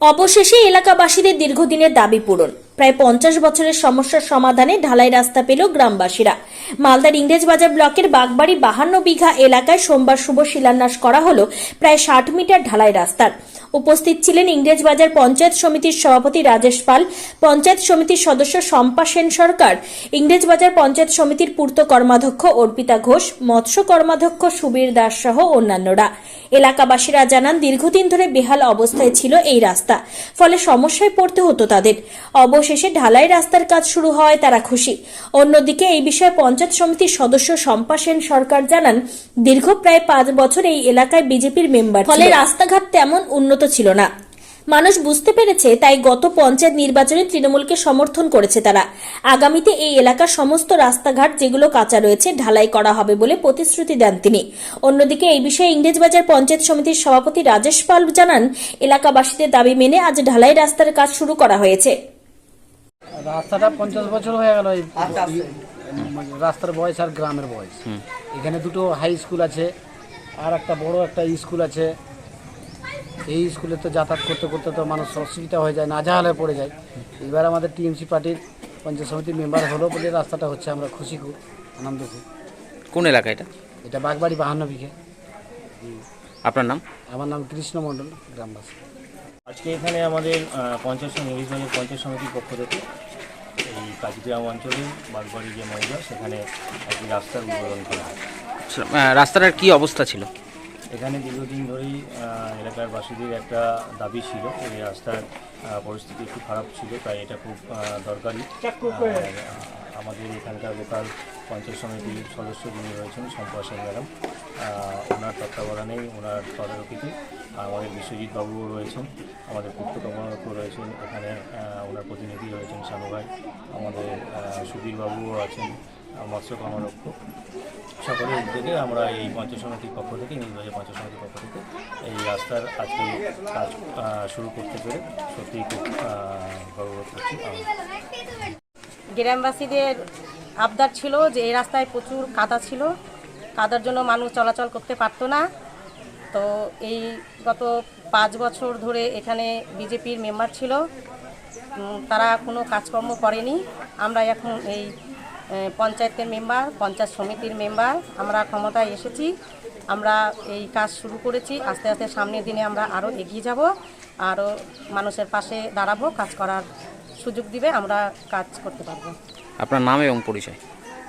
অবশেষে এলাকাবাসীদের দীর্ঘদিনের দাবি পূরণ। প্রায় পঞ্চাশ বছরের সমস্যার সমাধানে ঢালাই রাস্তা পেল গ্রামবাসীরা। মালদার ইংরেজবাজার ব্লকের বাগবাড়ি বাহান্ন বিঘা এলাকায় সোমবার শুভ শিলান্যাস করা হলো প্রায় ষাট মিটার ঢালাই রাস্তার। উপস্থিত ছিলেন ইংরেজবাজার পঞ্চায়েত সমিতির সভাপতি রাজেশ পাল পঞ্চায়েত সমিতির সদস্য শম্পা সেন সরকার ইংরেজবাজার পঞ্চায়েত সমিতির পূর্ত কর্মাধ্যক্ষ অর্পিতা ঘোষ মৎস্য কর্মাধ্যক্ষ সুবীর দাস সহ অন্যান্যরা। এলাকাবাসীরা জানান দীর্ঘদিন ধরে বেহাল অবস্থায় ছিল এই রাস্তা ফলে সমস্যায় পড়তে হতো তাদের। অবশেষে ঢালাই রাস্তার কাজ শুরু হওয়ায় তারা খুশি। অন্যদিকে এই বিষয়ে পঞ্চায়েত সমিতির সদস্য শম্পা সেন সরকার জানান দীর্ঘ প্রায় পাঁচ বছর এই এলাকায় বিজেপির মেম্বার ফলে রাস্তাঘাট তেমন উন্নত ছিল না। মানুষ বুঝতে পেরেছে তাই গত পঞ্চায়েত নির্বাচনে তৃণমূলকে সমর্থন করেছে তারা। আগামীতে এই এলাকার সমস্ত রাস্তাঘাট যেগুলো কাঁচা রয়েছে ঢালাই করা হবে বলে প্রতিশ্রুতি দেন তিনি। অন্যদিকে এই বিষয়ে ইংরেজবাজার পঞ্চায়েত সমিতির সভাপতি রাজেশ পাল জানান এলাকাবাসীদের দাবি মেনে আজ ঢালাই রাস্তার কাজ শুরু করা হয়েছে। রাস্তাটা পঞ্চাশ বছর হয়ে গেল রাস্তার বয়স আর গ্রামের বয়স। এখানে দুটো হাই স্কুল আছে আর একটা বড় একটা স্কুল আছে। এই স্কুলে তো যাতায়াত করতে করতে তো মানুষ অসুবিধা হয়ে যায় নাজাহালে পড়ে যায়। এবার আমাদের টিএমসি পার্টির পঞ্চায়েত সমিতির মেম্বার হলো বলে রাস্তাটা হচ্ছে আমরা খুশি খুব আনন্দ খুব। কোন এলাকা এটা? এটা বাগবাড়ি বাহান্ন বিঘে। আপনার নাম? আমার নাম কৃষ্ণ মণ্ডল গ্রামবাসী। আজকে এখানে আমাদের পঞ্চায়েত সমিতি পঞ্চায়েত সমিতির পক্ষ থেকে এই কাজগ্রাম অঞ্চলে বাগবাড়ি যে মৌজা সেখানে একটি রাস্তার উদ্বোধন করা হয়। রাস্তাটার কি অবস্থা ছিল? এখানে দীর্ঘদিন ধরেই এলাকার বাসীদের একটা দাবি ছিল এই রাস্তার পরিস্থিতি একটু খারাপ ছিল তাই এটা খুব দরকারি। আমাদের এখানকার লোকাল পঞ্চায়েত সমিতির সদস্য যিনি রয়েছেন শম্পা সেন ম্যাডাম ওনার তত্ত্বাবধানেই ওনার তদারকিতে আমাদের বিশ্বজিৎ বাবুও রয়েছেন আমাদের পূর্ত কর্মরক্ষ রয়েছেন এখানে ওনার প্রতিনিধি রয়েছেন শানু ভাই আমাদের আহ, সুবীর বাবুও আছেন মৎস্য কর্মরক্ষক সকলের উদ্যোগে আমরা এই পঞ্চায়েত সমিতির পক্ষ থেকে নির্বাচন পঞ্চায়েত সমিতির পক্ষ থেকে এই রাস্তার আজকে কাজ শুরু করতে পেরে সত্যিই খুব গর্ববোধ করছি। গ্রামবাসীদের আবদার ছিল যে এই রাস্তায় প্রচুর কাদা ছিল। কাদার জন্য মানুষ চলাচল করতে পারতো না। তো এই গত পাঁচ বছর ধরে এখানে বিজেপির মেম্বার ছিল। তারা কোনো কাজকর্ম করেনি। আমরা এখন এই পঞ্চায়েতের মেম্বার পঞ্চায়েত সমিতির মেম্বার আমরা ক্ষমতায় এসেছি। আমরা এই কাজ শুরু করেছি। আস্তে আস্তে সামনের দিনে আমরা আরও এগিয়ে যাব আরও মানুষের পাশে দাঁড়াবো কাজ করার সুযোগ দিবে আমরা কাজ করতে পারব। আপনার নাম এবং পরিচয়?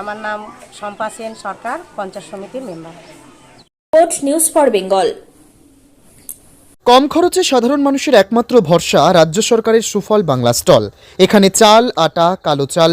আমার নাম শম্পা সেন সরকার পঞ্চায়েত সমিতির মেম্বার। নিউজ ফর বেঙ্গল কম খরচে সাধারণ মানুষের একমাত্র ভরসা রাজ্য সরকারের সুফল বাংলা স্টল। এখানে চাল আটা কালো চাল